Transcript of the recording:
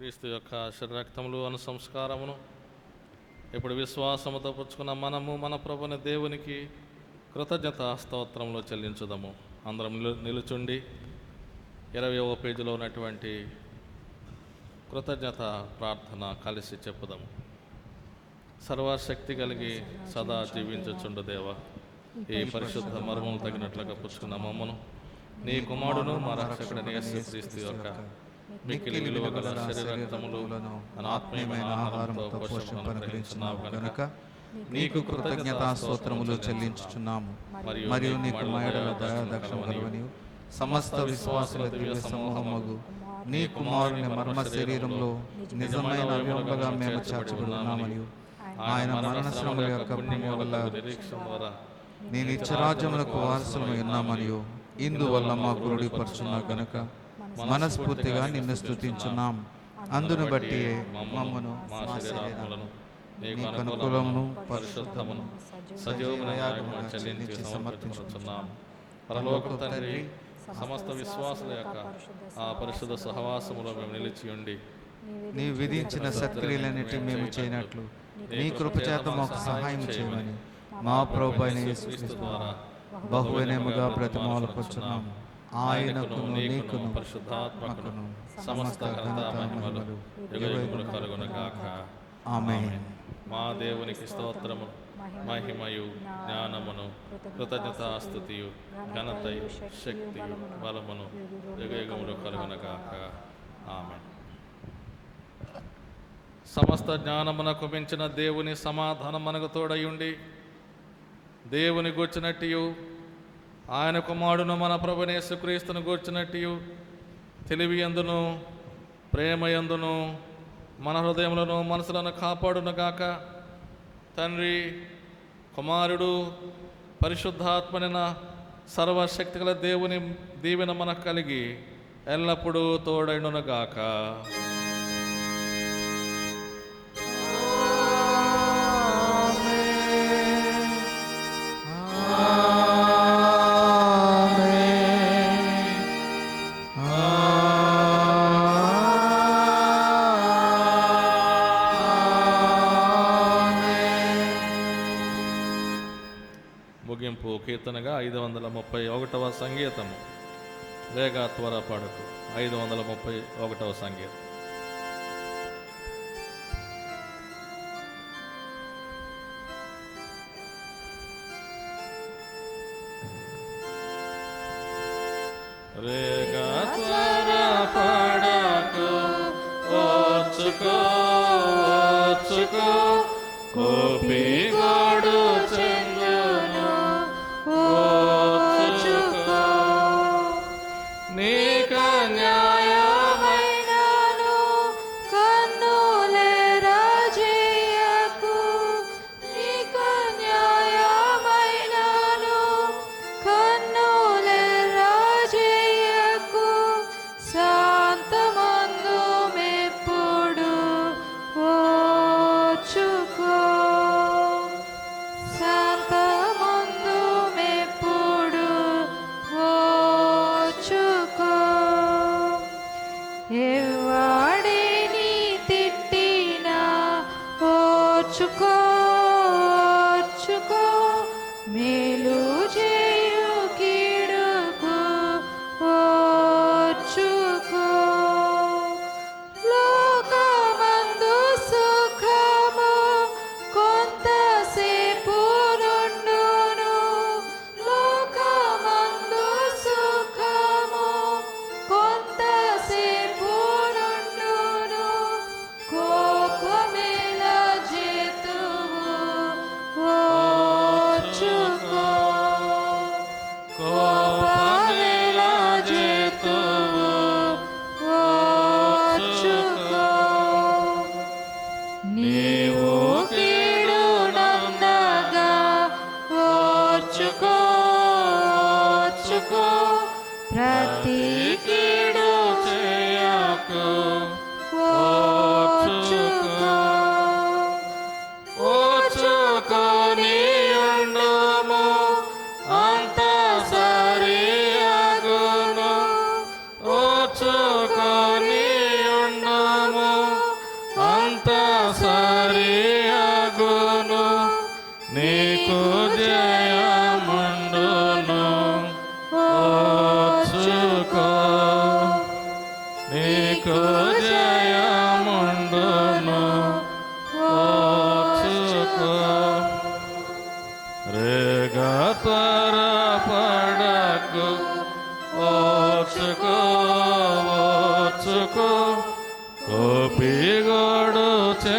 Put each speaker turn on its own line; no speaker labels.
క్రీస్తు యొక్క శరీరక్తములు అను సంస్కారమును ఇప్పుడు విశ్వాసముతో పుచ్చుకున్న మనము మన ప్రభుని దేవునికి కృతజ్ఞత స్తోత్రంలో చెల్లించుదాము. అందరం నిలు నిలుచుండి ఇరవయవ పేజీలో ఉన్నటువంటి కృతజ్ఞత ప్రార్థన కలిసి చెప్పుదాము. సర్వశక్తి కలిగి సదా జీవించుచుండు దేవ. ఈ పరిశుద్ధ మర్మము తగినట్లుగా పుచ్చుకున్న మమ్మను నీ కుమారుడును మా రక్షకుడని యేసుక్రీస్తు యొక్క మిక్కిలి విలువ ఆహారంతో పోషణ అనుగ్రహించున్నావు కనుక
నీకు కృతజ్ఞతా స్తోత్రములు చెల్లించుచున్నాము. మరియు నీకు మయడల దయాదక్షిణ కలవని సమస్త విశ్వాసుల దివ్య సమూహముగు నీ కుమారుని మర్మ శరీరంలో నిజమైన అవయవములుగా మేము చేర్చబడున్నామని ఆయన మరణ శ్రమల యొక్క పుణ్యము వల్ల
నిరీక్షణ ద్వారా
నీ నిత్యరాజ్యములకు వారసులమై ఉన్నామనియు. ఇందువల్ల మా గురుడిపరుచున్నా గనుక మనస్ఫూర్తిగా నిన్ను స్థుతించున్నాం అందును బట్టి మమ్మను
మా నీకు అనుకూలమును పరిశుద్ధమును సజీవమున చెల్లించి పరలోక తండ్రి సమస్త విశ్వాసుల యొక్క ఆ పరిశుద్ధ సహవాసములో మేము నిలిచి ఉండి
నీ విధించిన సత్క్రియలన్నిటి మేము చేయనట్లు నీ కృపచేత మాకు సహాయం చేయమని మా ప్రభు అయిన యేసుక్రీస్తు ద్వారా బహువైనముగా ఆయనకును నీకును
పరిశుద్ధాత్మకును సమస్త ఘనత మహిమలు యుగయుగములు కలుగునగాక.
ఆమేన్.
మా దేవునికి స్తోత్రము మహిమయు జ్ఞానమును కృతజ్ఞతాస్తుతియు ఘనతయు శక్తియు బలమును యుగయుగములు కలుగునగాక. ఆమె సమస్త జ్ఞానమునకు మించిన దేవుని సమాధానం మనకు తోడయుండి దేవుని గూర్చినట్టు ఆయన కుమారుడును మన ప్రభునేసుక్రీస్తును గూర్చినట్టు తెలివి ఎందును? ప్రేమ ఎందును? మన హృదయములను మనసులను కాపాడునుగాక తండ్రి కుమారుడు పరిశుద్ధాత్మనిన సర్వశక్తిగల దేవుని దీవెన మనకు కలిగి ఎల్లప్పుడూ తోడైనను కీర్తనగా ఐదు వందల ముప్పై ఒకటవ సంగీతము వేగా త్వర పాడుకు ఐదు వందల ముప్పై ఒకటవ సంగీతం రేగా త్వర పాడకు ఓచుకో ఓచుకో కోపి గోడు me. પ્રતિકીડો
છે આખો. నీకు
జయముండును ఓర్చుకో రేగతర పడకు ఓర్చుకో ఓర్చుకో కోపిగోడు చే